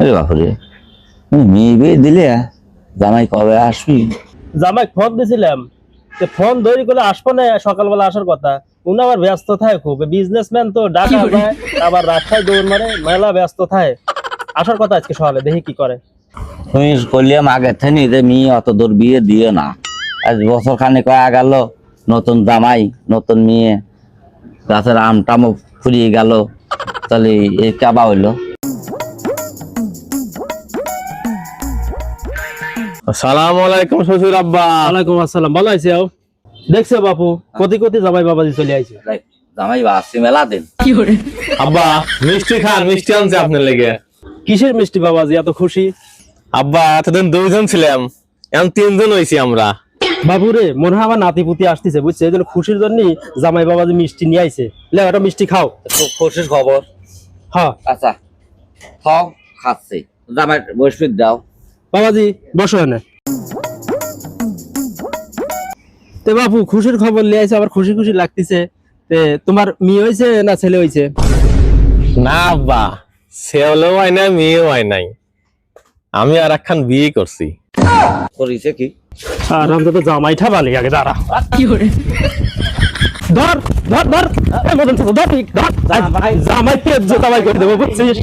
আরে বাপরে মেয়ে বিয়ে দিলে জামাই কবে আসবি? জামাই ফোন দিছিলাম। যে ফোন ধরি করে আসব না সকালবেলা আসার কথা। উনি আবার ব্যস্ত থাকে খুব। বিজনেসম্যান তো যায় আবার রাস্তায় দৌড় মারে মেলা ব্যস্ত থাকে। আসার কথা আজকে সকালে দেখি কি করে। তুমি আগে থেনি যে মেয়ে অত দূর বিয়ে দিও না। আজ বছর খানে কয়া গেল নতুন জামাই নতুন মেয়ে গাছের আম টামও ফুরিয়ে গেল তাহলে এ কাবা হইল। সালাম আলাইকুম শ্বশুর আব্বা। ওয়ালাইকুম আসসালাম ভালো আছে দেখছ বাপু কতি কতি জামাই বাবাজি চলে আইছে। জামাই আসছি মেলা দিন। আব্বা মিষ্টি খান মিষ্টি আনছে আপনার লেগে। কিসের মিষ্টি বাবাজি এত খুশি? আব্বা এতদিন দুইজন ছিলাম এখন তিনজন হয়েছি আমরা। বাবু রে মনে হয় আমার নাতি পুতি আসতেছে বুঝছে? এই জন্য খুশির জন্যই জামাই বাবা যে মিষ্টি নিয়ে আইছে। লে একটা মিষ্টি খাও। খুশির খবর? হ্যাঁ। আচ্ছা খাও খাচ্ছি। জামাই বসবির দাও। বাবাজি বসো এনে তে বাপু খুশির খবর লিয়ে আইছে আবার খুশি খুশি লাগতেছে। তে তোমার মেয়ে হয়েছে না ছেলে হয়েছে না আব্বা ছেলেও হয় নাই মেয়েও হয় নাই। আমি আর একখান বিয়ে করছি। করিছে কি? আর আমরা তো জামাই বালি আগে দাঁড়া। ধর ধর ধর। মদন ধর ঠিক, ধর। জামাই। পেট জোতাবাই করে দেবো বুঝছিস?